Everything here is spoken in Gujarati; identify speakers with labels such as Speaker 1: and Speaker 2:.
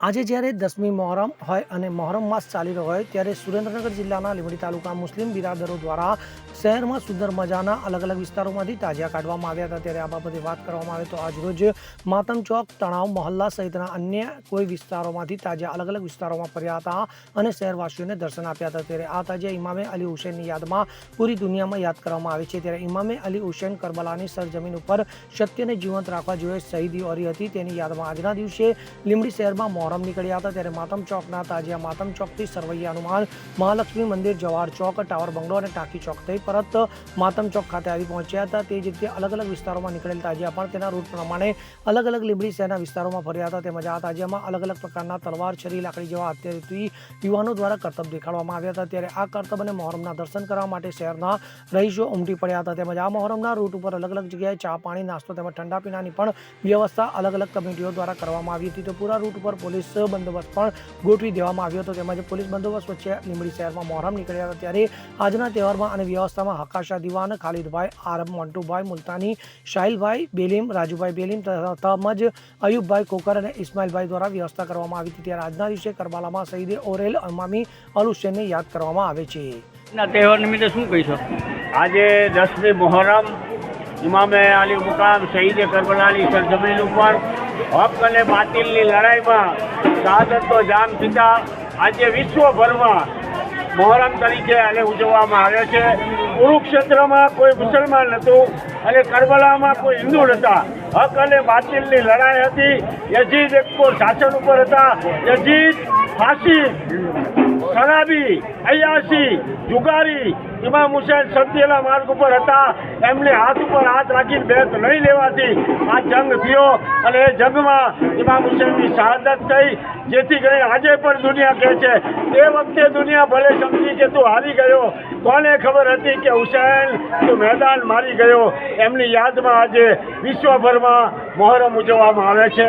Speaker 1: આજે જ્યારે દસમી મોહરમ હોય અને મહોરમ માસ ચાલી રહ્યો હોય, ત્યારે સુરેન્દ્રનગર જિલ્લાના લીંબડી તાલુકા મુસ્લિમ બિરાદરો દ્વારા શહેરમાં સુંદર મજાના અલગ અલગ વિસ્તારોમાંથી તાજિયા કાઢવામાં આવ્યા હતા. ત્યારે આ બાબતે વાત કરવામાં આવે તો આજરોજ માતમ ચોક, તણાવ મહોલ્લા સહિતના અન્ય કોઈ વિસ્તારોમાંથી તાજિયા અલગ અલગ વિસ્તારોમાં ફર્યા હતા અને શહેરવાસીઓને દર્શન આપ્યા હતા. ત્યારે આ તાજિયા ઇમામે અલી હુસેનની યાદમાં પૂરી દુનિયામાં યાદ કરવામાં આવે છે. ત્યારે ઇમામે અલી હુસેન કરબલાની સરજમીન ઉપર સત્યને જીવંત રાખવા જોઈએ શહીદી ઓરી હતી. તેની યાદમાં આજના દિવસે લીંબડી શહેરમાં મોહરમ નીકળ્યા હતા ત્યારે માતમ ચોકના તાજિયા માતમ ચોકથી સરવૈયા હનુમાન મહાલક્ષ્મી મંદિર જવાહર ચોક, ટાવર બંગલો અને ટાંકી ચોક થઈ પરત માતમ ચોક ખાતે આવી પહોંચ્યા હતા. તે જ રીતે અલગ અલગ વિસ્તારોમાં નીકળેલ તાજિયા પણ તેના રૂટ પ્રમાણે અલગ અલગ લીંબડી શહેરના વિસ્તારોમાં ફર્યા હતા. તેમજ આ તાજિયામાં અલગ અલગ પ્રકારના તલવાર, છરી, લાકડી જેવા હથિયારથી યુવાનો દ્વારા કરતબ દેખાડવામાં આવ્યા હતા. ત્યારે આ કરતબ અને મોહરમના દર્શન કરવા માટે શહેરના રહીશો ઉમટી પડ્યા હતા. તેમજ આ મોહરમના રૂટ ઉપર અલગ અલગ જગ્યાએ ચા, પાણી, નાસ્તો તેમજ ઠંડા પીણાની પણ વ્યવસ્થા અલગ અલગ કમિટીઓ દ્વારા કરવામાં આવી હતી. તો પૂરા રૂટ ઉપર પોલીસ બંદોબસ્ત પણ ગોઠવી દેવામાં આવ્યો હતો. તેમજ પોલીસ બંદોબસ્ત વચ્ચે લીંબડી શહેરમાં મોહરમ નીકળ્યા હતા. ત્યારે આજના તહેવારમાં અને વ્યવસ્થામાં હકાશા દિવાન ખાલિદભાઈ આરબ મોન્ટુભાઈ મુલતાની શાહિલભાઈ બેલીમ રાજુભાઈ બેલીમ તેમજ અયુબભાઈ કોકર અને ઇસ્માઇલભાઈ દ્વારા વ્યવસ્થા કરવામાં આવી હતી. ત્યારે આજના દિવસે કરબાલામાં શહીદે ઓરેલ અમામી અલ હુસેનને યાદ કરવામાં આવે છે.
Speaker 2: તહેવાર નિમિત્તે શું કહીશો
Speaker 3: આજે દસમી મોહરમ ઇમામે અલી મુકામ શહીદે કરબલાની સરજમીન ઉપર હક અને બાતિલની લડાઈમાં શહાદતનો જામ થતા આજે વિશ્વભરમાં મોહરમ તરીકે આને ઉજવવામાં આવે છે. કુરુક્ષેત્રમાં કોઈ મુસલમાન નહોતું અને કરબલામાં કોઈ હિન્દુ નહોતા. હક અને બાતિલની લડાઈ હતી. યજીદ એક શાસન ઉપર હતા. યજીદ ફાંસી શરાબી અયાસી જુગારી ઇમામ હુસેન સત્યેલા માર્ગ ઉપર હતા એમને હાથ ઉપર હાથ રાખીને બેત નહીં લેવાથી આ જંગ થયો અને એ જંગમાં ઇમામ હુસેનની શહાદત થઈ, જેથી કરીને આજે પણ દુનિયા કહે છે તે વખતે દુનિયા ભલે સમજી કે તું હારી ગયો, કોને ખબર હતી કે હુસેન તું મેદાન મારી ગયો એમની યાદમાં આજે વિશ્વભરમાં મોહરમ ઉજવવામાં આવે છે!